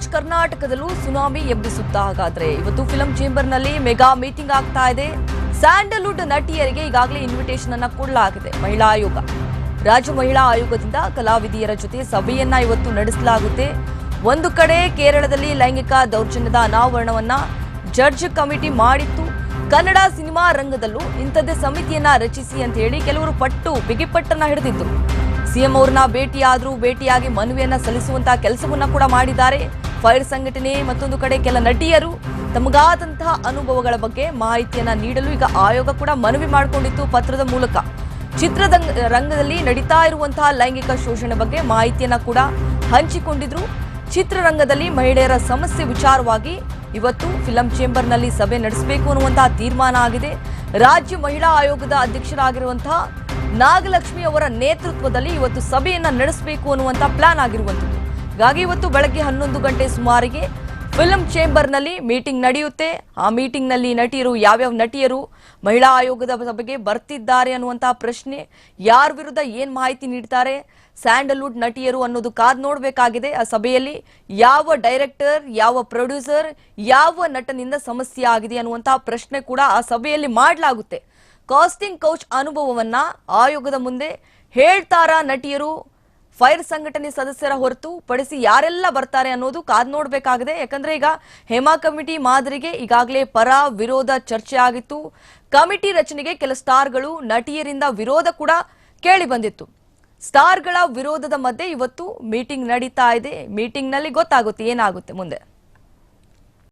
Couch ಕರ್ನಾಟಕದಲ್ಲೂ tsunami ಎಬ್ಬಿಸುತ್ತಾ ಹಾಗಾದ್ರೆ ಇವತ್ತು ಫಿಲಂ ಚೇಂಬರ್ನಲ್ಲಿ ಮೆಗಾ ಮೀಟಿಂಗ್ ಆಗ್ತಾ ಇದೆ. ಸ್ಯಾಂಡಲ್ವುಡ್ ನಟಿಯರಿಗೆ ಈಗಾಗಲೇ ಇನ್ವಿಟೇಷನ್ ಅನ್ನ ಕೊಡಲಾಗಿದೆ. ಮಹಿಳಾ ಆಯೋಗ. ರಾಜ್ಯ ಮಹಿಳಾ ಆಯೋಗದಿಂದ ಕಲಾವಿದೆಯರ ಜೊತೆ ಸಭೆಯನ್ನ ಇವತ್ತು ನಡೆಸಲಾಗುತ್ತೆ. ಒಂದು ಕಡೆ ಕೇರಳದಲ್ಲಿ ಲೈಂಗಿಕ ದೌರ್ಜನ್ಯದ ಅನಾವರಣವನ್ನ ಜಡ್ಜ್ ಕಮಿಟಿ ಮಾಡಿತ್ತು. ಕನ್ನಡ ಸಿನಿಮಾ ರಂಗದಲ್ಲೂ ಇಂಥದ್ದೇ ಸಮಿತಿಯನ್ನ ರಚಿಸಿ ಅಂತ ಹೇಳಿ ಕೆಲವರು ಪಟ್ಟು ಬಿಗಿಪಟ್ಟನ್ನ ಹಿಡಿದಿದ್ರು ಸಿಎಂ ಅವ್ರನ್ನ ಭೇಟಿಯಾದರೂ ಭೇಟಿಯಾಗಿ ಮನವಿಯನ್ನ ಸಲ್ಲಿಸುವಂತಹ ಕೆಲಸವನ್ನ ಕೂಡ ಮಾಡಿದ್ದಾರೆ. ಫೈರ್ ಸಂಘಟನೆ ಮತ್ತೊಂದು ಕಡೆ ಕೆಲ ನಟಿಯರು ತಮಗಾದಂತಹ ಅನುಭವಗಳ ಬಗ್ಗೆ ಮಾಹಿತಿಯನ್ನ ನೀಡಲು ಈಗ ಆಯೋಗ ಕೂಡ ಮನವಿ ಮಾಡಿಕೊಂಡಿತ್ತು ಪತ್ರದ ಮೂಲಕ. ಚಿತ್ರದ ರಂಗದಲ್ಲಿ ನಡೀತಾ ಇರುವಂತಹ ಲೈಂಗಿಕ ಶೋಷಣೆ ಬಗ್ಗೆ ಮಾಹಿತಿಯನ್ನ ಕೂಡ ಹಂಚಿಕೊಂಡಿದ್ರು. ಚಿತ್ರರಂಗದಲ್ಲಿ ಮಹಿಳೆಯರ ಸಮಸ್ಯೆ ವಿಚಾರವಾಗಿ ಇವತ್ತು ಫಿಲಂ ಚೇಂಬರ್ನಲ್ಲಿ ಸಭೆ ನಡೆಸಬೇಕು ಅನ್ನುವಂತಹ ತೀರ್ಮಾನ ಆಗಿದೆ. ರಾಜ್ಯ ಮಹಿಳಾ ಆಯೋಗದ ಅಧ್ಯಕ್ಷರಾಗಿರುವಂತಹ ನಾಗಲಕ್ಷ್ಮಿ ಅವರ ನೇತೃತ್ವದಲ್ಲಿ ಇವತ್ತು ಸಭೆಯನ್ನ ನಡೆಸಬೇಕು ಅನ್ನುವಂತಹ ಪ್ಲಾನ್ ಆಗಿರುವಂಥದ್ದು. ಹೀಗಾಗಿ ಇವತ್ತು ಬೆಳಗ್ಗೆ ಹನ್ನೊಂದು ಗಂಟೆ ಸುಮಾರಿಗೆ ಫಿಲಂ ಚೇಂಬರ್ನಲ್ಲಿ ಮೀಟಿಂಗ್ ನಡೆಯುತ್ತೆ. ಆ ಮೀಟಿಂಗ್ನಲ್ಲಿ ನಟಿಯರು, ಯಾವ್ಯಾವ ನಟಿಯರು ಮಹಿಳಾ ಆಯೋಗದ ಸಭೆಗೆ ಬರ್ತಿದ್ದಾರೆ ಅನ್ನುವಂತಹ ಪ್ರಶ್ನೆ. ಯಾರ ವಿರುದ್ಧ ಏನ್ ಮಾಹಿತಿ ನೀಡ್ತಾರೆ? ಸ್ಯಾಂಡಲ್ವುಡ್ ನಟಿಯರು ಅನ್ನೋದು ಕಾದ್ ನೋಡಬೇಕಾಗಿದೆ. ಆ ಸಭೆಯಲ್ಲಿ ಯಾವ ಡೈರೆಕ್ಟರ್, ಯಾವ ಪ್ರೊಡ್ಯೂಸರ್, ಯಾವ ನಟನಿಂದ ಸಮಸ್ಯೆ ಆಗಿದೆ ಅನ್ನುವಂತಹ ಪ್ರಶ್ನೆ ಕೂಡ ಆ ಸಭೆಯಲ್ಲಿ ಮಾಡಲಾಗುತ್ತೆ. ಕಾಸ್ಟಿಂಗ್ ಕೌಚ್ ಅನುಭವವನ್ನ ಆಯೋಗದ ಮುಂದೆ ಹೇಳ್ತಾರಾ ನಟಿಯರು? ಫೈರ್ ಸಂಘಟನೆ ಸದಸ್ಯರ ಹೊರತು ಪಡಿಸಿ ಯಾರೆಲ್ಲ ಬರ್ತಾರೆ ಅನ್ನೋದು ಕಾದ್ ನೋಡಬೇಕಾಗಿದೆ. ಯಾಕಂದ್ರೆ ಈಗ ಹೇಮಾ ಕಮಿಟಿ ಮಾದರಿಗೆ ಈಗಾಗಲೇ ಪರ ವಿರೋಧ ಚರ್ಚೆ ಆಗಿತ್ತು. ಕಮಿಟಿ ರಚನೆಗೆ ಕೆಲ ಸ್ಟಾರ್ಗಳು, ನಟಿಯರಿಂದ ವಿರೋಧ ಕೂಡ ಕೇಳಿ ಬಂದಿತ್ತು. ಸ್ಟಾರ್ಗಳ ವಿರೋಧದ ಮಧ್ಯೆ ಇವತ್ತು ಮೀಟಿಂಗ್ ನಡೀತಾ ಇದೆ. ಮೀಟಿಂಗ್ನಲ್ಲಿ ಗೊತ್ತಾಗುತ್ತೆ ಏನಾಗುತ್ತೆ ಮುಂದೆ.